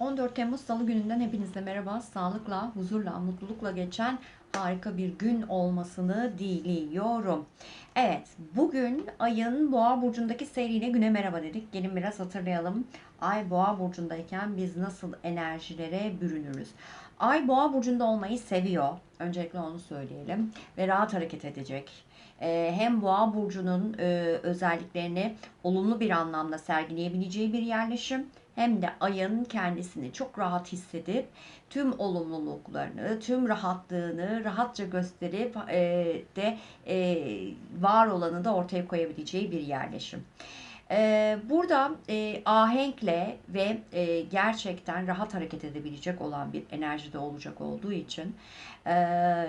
14 Temmuz Salı gününden hepinize merhaba. Sağlıkla, huzurla, mutlulukla geçen harika bir gün olmasını diliyorum. Evet, bugün ayın Boğa burcundaki seyriyle güne merhaba dedik. Gelin biraz hatırlayalım. Ay Boğa burcundayken biz nasıl enerjilere bürünürüz? Ay Boğa burcunda olmayı seviyor. Öncelikle onu söyleyelim ve rahat hareket edecek. Ee, hem Boğa burcunun e, özelliklerini olumlu bir anlamda sergileyebileceği bir yerleşim hem de ayın kendisini çok rahat hissedip tüm olumluluklarını, tüm rahatlığını rahatça gösterip e, de e, var olanı da ortaya koyabileceği bir yerleşim. E, burada e, ahenkle ve e, gerçekten rahat hareket edebilecek olan bir enerjide olacak olduğu için e,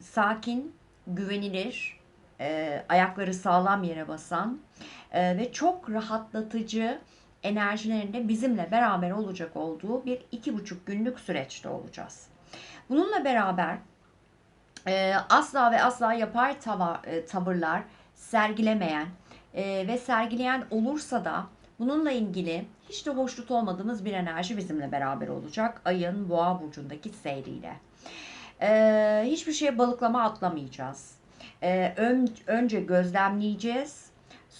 sakin, güvenilir, e, ayakları sağlam yere basan e, ve çok rahatlatıcı enerjilerinde bizimle beraber olacak olduğu bir iki buçuk günlük süreçte olacağız. Bununla beraber e, asla ve asla yapay tava, e, tavırlar sergilemeyen e, ve sergileyen olursa da bununla ilgili hiç de hoşnut olmadığımız bir enerji bizimle beraber olacak ayın boğa burcundaki seyriyle. E, hiçbir şeye balıklama atlamayacağız. E, ön, önce gözlemleyeceğiz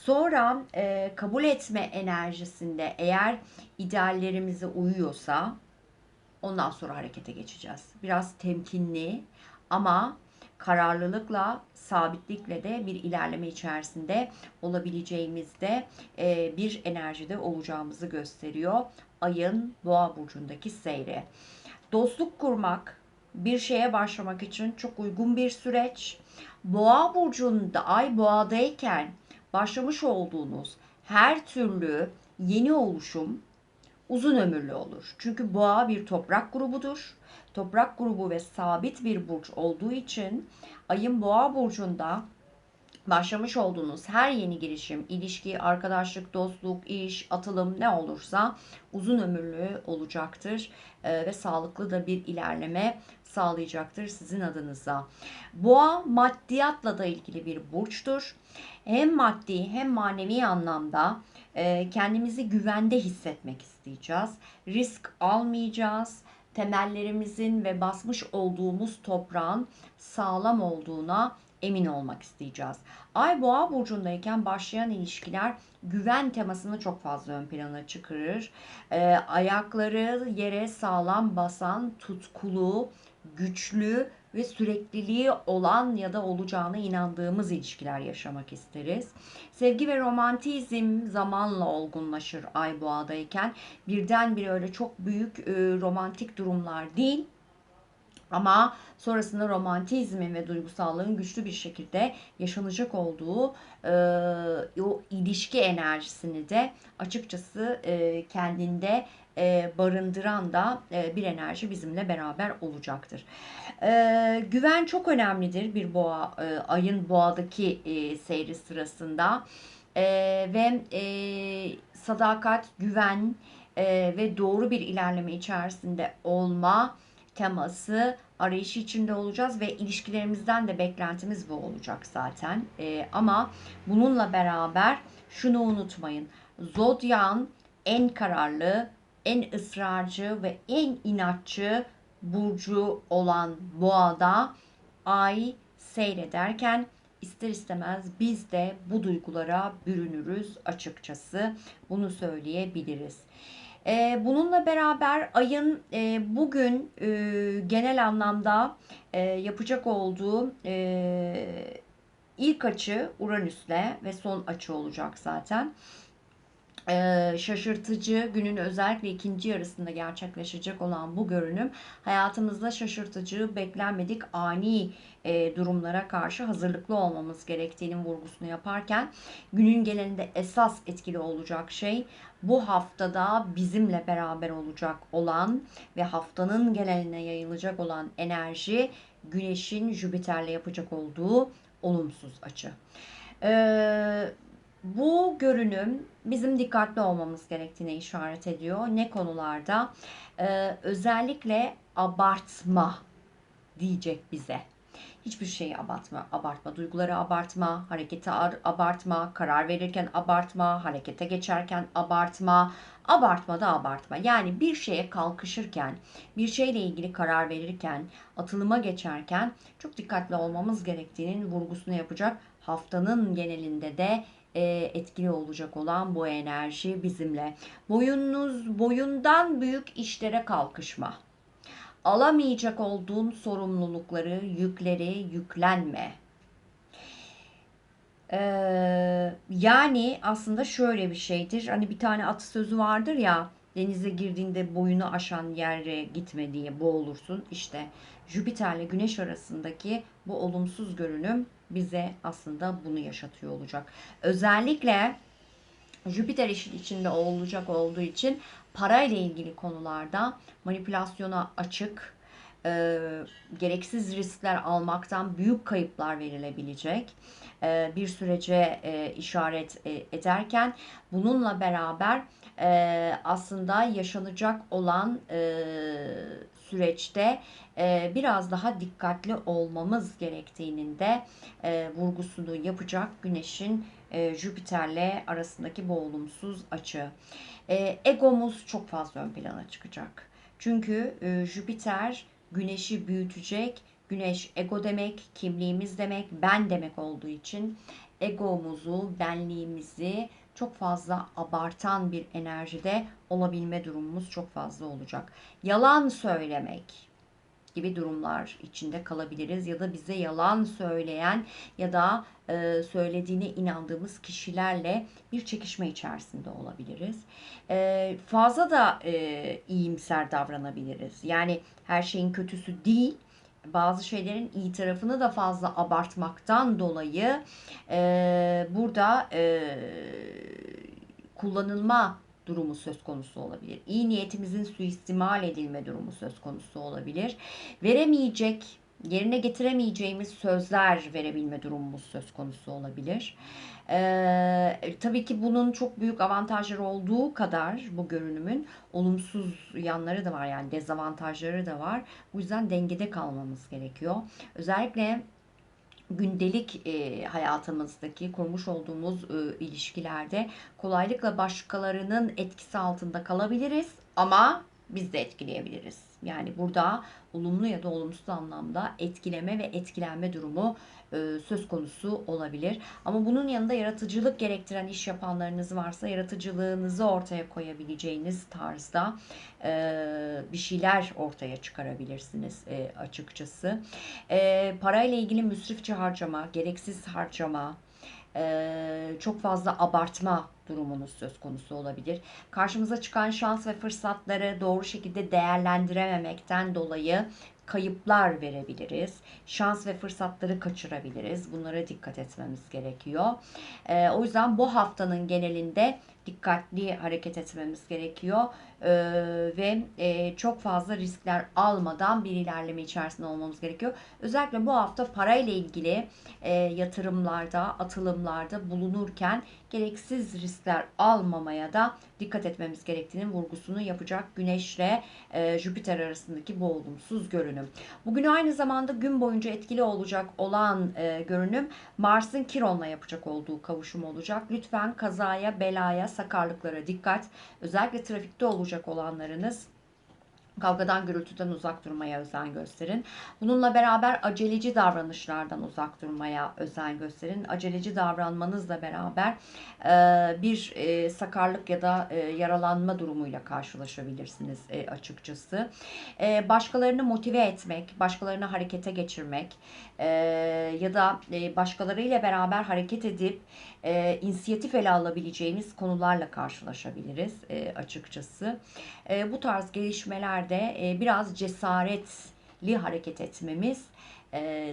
Sonra e, kabul etme enerjisinde eğer ideallerimize uyuyorsa ondan sonra harekete geçeceğiz. Biraz temkinli ama kararlılıkla, sabitlikle de bir ilerleme içerisinde olabileceğimizde e, bir enerjide olacağımızı gösteriyor. Ayın boğa burcundaki seyri. Dostluk kurmak, bir şeye başlamak için çok uygun bir süreç. Boğa burcunda ay boğadayken başlamış olduğunuz her türlü yeni oluşum uzun ömürlü olur. Çünkü boğa bir toprak grubudur. Toprak grubu ve sabit bir burç olduğu için ayın boğa burcunda başlamış olduğunuz her yeni girişim, ilişki, arkadaşlık, dostluk, iş, atılım ne olursa uzun ömürlü olacaktır e, ve sağlıklı da bir ilerleme sağlayacaktır sizin adınıza. Boğa maddiyatla da ilgili bir burçtur. Hem maddi hem manevi anlamda e, kendimizi güvende hissetmek isteyeceğiz. Risk almayacağız temellerimizin ve basmış olduğumuz toprağın sağlam olduğuna emin olmak isteyeceğiz. Ay boğa burcundayken başlayan ilişkiler güven temasını çok fazla ön plana çıkarır. E, ayakları yere sağlam basan, tutkulu, güçlü ve sürekliliği olan ya da olacağına inandığımız ilişkiler yaşamak isteriz. Sevgi ve romantizm zamanla olgunlaşır ay boğadayken. Birdenbire öyle çok büyük e, romantik durumlar değil ama sonrasında romantizmin ve duygusallığın güçlü bir şekilde yaşanacak olduğu e, o ilişki enerjisini de açıkçası e, kendinde e, barındıran da e, bir enerji bizimle beraber olacaktır. E, güven çok önemlidir bir boğa e, ayın boğadaki e, seyri sırasında e, ve e, sadakat, güven e, ve doğru bir ilerleme içerisinde olma teması arayışı içinde olacağız ve ilişkilerimizden de beklentimiz bu olacak zaten. E, ama bununla beraber şunu unutmayın. Zodyak'ın en kararlı, en ısrarcı ve en inatçı burcu olan boğada ay seyrederken ister istemez biz de bu duygulara bürünürüz açıkçası. Bunu söyleyebiliriz. Ee, bununla beraber ayın e, bugün e, genel anlamda e, yapacak olduğu ilk açı Uranüs'le ve son açı olacak zaten. Şaşırtıcı günün özellikle ikinci yarısında gerçekleşecek olan bu görünüm hayatımızda şaşırtıcı, beklenmedik, ani durumlara karşı hazırlıklı olmamız gerektiğinin vurgusunu yaparken günün genelinde esas etkili olacak şey bu haftada bizimle beraber olacak olan ve haftanın geneline yayılacak olan enerji Güneş'in Jüpiter'le yapacak olduğu olumsuz açı. Ee, bu görünüm bizim dikkatli olmamız gerektiğine işaret ediyor. Ne konularda? Ee, özellikle abartma diyecek bize hiçbir şeyi abartma, abartma, duyguları abartma, hareketi ar- abartma, karar verirken abartma, harekete geçerken abartma, abartma da abartma. Yani bir şeye kalkışırken, bir şeyle ilgili karar verirken, atılıma geçerken çok dikkatli olmamız gerektiğinin vurgusunu yapacak haftanın genelinde de e, etkili olacak olan bu enerji bizimle. Boyunuz boyundan büyük işlere kalkışma. Alamayacak olduğun sorumlulukları, yükleri yüklenme. Ee, yani aslında şöyle bir şeydir. Hani bir tane atasözü vardır ya denize girdiğinde boyunu aşan yere gitme diye boğulursun. İşte Jüpiter'le Güneş arasındaki bu olumsuz görünüm bize aslında bunu yaşatıyor olacak. Özellikle Jüpiter işin içinde olacak olduğu için parayla ilgili konularda manipülasyona açık, e, gereksiz riskler almaktan büyük kayıplar verilebilecek e, bir sürece e, işaret e, ederken bununla beraber e, aslında yaşanacak olan e, süreçte e, biraz daha dikkatli olmamız gerektiğinin de e, vurgusunu yapacak Güneş'in e, Jüpiter'le arasındaki bu olumsuz açı. Egomuz çok fazla ön plana çıkacak. Çünkü Jüpiter Güneş'i büyütecek. Güneş ego demek, kimliğimiz demek, ben demek olduğu için egomuzu, benliğimizi çok fazla abartan bir enerjide olabilme durumumuz çok fazla olacak. Yalan söylemek gibi durumlar içinde kalabiliriz ya da bize yalan söyleyen ya da e, söylediğine inandığımız kişilerle bir çekişme içerisinde olabiliriz. E, fazla da e, iyimser davranabiliriz. Yani her şeyin kötüsü değil bazı şeylerin iyi tarafını da fazla abartmaktan dolayı e, burada e, kullanılma durumu söz konusu olabilir. İyi niyetimizin suistimal edilme durumu söz konusu olabilir. Veremeyecek, yerine getiremeyeceğimiz sözler verebilme durumumuz söz konusu olabilir. Ee, tabii ki bunun çok büyük avantajları olduğu kadar bu görünümün olumsuz yanları da var yani dezavantajları da var. Bu yüzden dengede kalmamız gerekiyor. Özellikle gündelik e, hayatımızdaki kurmuş olduğumuz e, ilişkilerde kolaylıkla başkalarının etkisi altında kalabiliriz ama biz de etkileyebiliriz. Yani burada olumlu ya da olumsuz anlamda etkileme ve etkilenme durumu e, söz konusu olabilir. Ama bunun yanında yaratıcılık gerektiren iş yapanlarınız varsa yaratıcılığınızı ortaya koyabileceğiniz tarzda e, bir şeyler ortaya çıkarabilirsiniz e, açıkçası. E, parayla ilgili müsrifçe harcama, gereksiz harcama, e, çok fazla abartma durumunuz söz konusu olabilir. Karşımıza çıkan şans ve fırsatları doğru şekilde değerlendirememekten dolayı kayıplar verebiliriz. Şans ve fırsatları kaçırabiliriz. Bunlara dikkat etmemiz gerekiyor. E, o yüzden bu haftanın genelinde dikkatli hareket etmemiz gerekiyor ee, ve e, çok fazla riskler almadan bir ilerleme içerisinde olmamız gerekiyor. Özellikle bu hafta parayla ilgili e, yatırımlarda, atılımlarda bulunurken gereksiz riskler almamaya da dikkat etmemiz gerektiğinin vurgusunu yapacak Güneşle e, Jüpiter arasındaki bu olumsuz görünüm. Bugün aynı zamanda gün boyunca etkili olacak olan e, görünüm Mars'ın Kiron'la yapacak olduğu kavuşum olacak. Lütfen kazaya, belaya, sakarlıklara dikkat. Özellikle trafikte olacak olanlarınız Kavgadan gürültüden uzak durmaya özen gösterin. Bununla beraber aceleci davranışlardan uzak durmaya özen gösterin. Aceleci davranmanızla beraber e, bir e, sakarlık ya da e, yaralanma durumuyla karşılaşabilirsiniz açıkçası. Başkalarını motive etmek, başkalarını harekete geçirmek ya da başkalarıyla beraber hareket edip inisiyatif ele alabileceğiniz konularla karşılaşabiliriz açıkçası. Bu tarz gelişmeler günlerde e, biraz cesaretli hareket etmemiz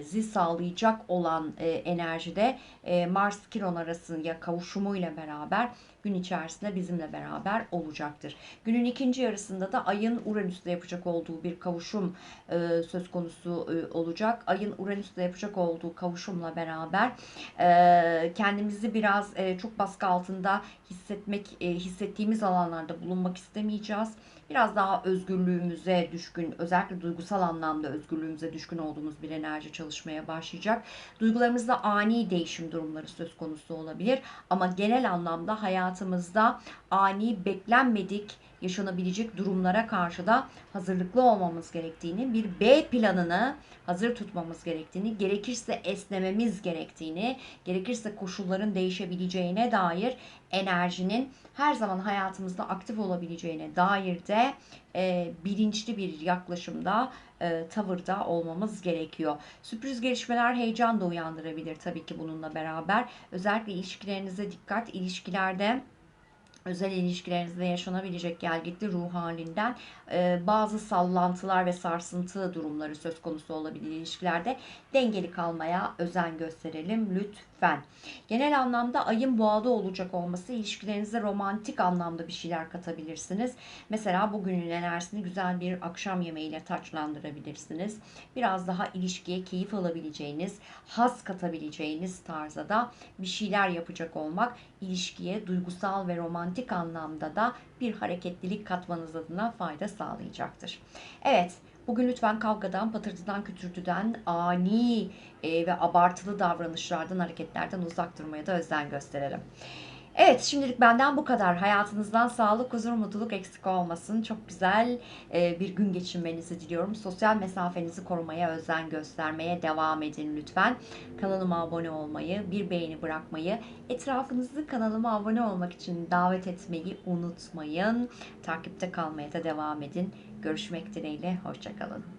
zi sağlayacak olan e, enerjide e, Mars Kiron arasında kavuşumuyla beraber gün içerisinde bizimle beraber olacaktır. Günün ikinci yarısında da ayın Uranüs'te yapacak olduğu bir kavuşum e, söz konusu olacak. Ayın Uranüs'te yapacak olduğu kavuşumla beraber kendimizi biraz çok baskı altında hissetmek hissettiğimiz alanlarda bulunmak istemeyeceğiz biraz daha özgürlüğümüze düşkün, özellikle duygusal anlamda özgürlüğümüze düşkün olduğumuz bir enerji çalışmaya başlayacak. Duygularımızda ani değişim durumları söz konusu olabilir ama genel anlamda hayatımızda ani beklenmedik yaşanabilecek durumlara karşı da hazırlıklı olmamız gerektiğini, bir B planını hazır tutmamız gerektiğini, gerekirse esnememiz gerektiğini, gerekirse koşulların değişebileceğine dair enerjinin her zaman hayatımızda aktif olabileceğine dair de e, bilinçli bir yaklaşımda, e, tavırda olmamız gerekiyor. Sürpriz gelişmeler heyecan da uyandırabilir tabii ki bununla beraber. Özellikle ilişkilerinize dikkat, ilişkilerde özel ilişkilerinizde yaşanabilecek gelgitli ruh halinden e, bazı sallantılar ve sarsıntı durumları söz konusu olabilir ilişkilerde. Dengeli kalmaya özen gösterelim lütfen. Genel anlamda ayın boğada olacak olması ilişkilerinize romantik anlamda bir şeyler katabilirsiniz. Mesela bugünün enerjisini güzel bir akşam yemeğiyle taçlandırabilirsiniz. Biraz daha ilişkiye keyif alabileceğiniz, haz katabileceğiniz tarzda da bir şeyler yapacak olmak ilişkiye duygusal ve romantik anlamda da bir hareketlilik katmanız adına fayda sağlayacaktır. Evet, bugün lütfen kavgadan, patırtıdan, kütürtüden, ani e, ve abartılı davranışlardan, hareketlerden uzak durmaya da özen gösterelim. Evet şimdilik benden bu kadar. Hayatınızdan sağlık, huzur, mutluluk eksik olmasın. Çok güzel e, bir gün geçirmenizi diliyorum. Sosyal mesafenizi korumaya özen göstermeye devam edin lütfen. Kanalıma abone olmayı, bir beğeni bırakmayı, etrafınızı kanalıma abone olmak için davet etmeyi unutmayın. Takipte kalmaya da devam edin. Görüşmek dileğiyle, hoşçakalın.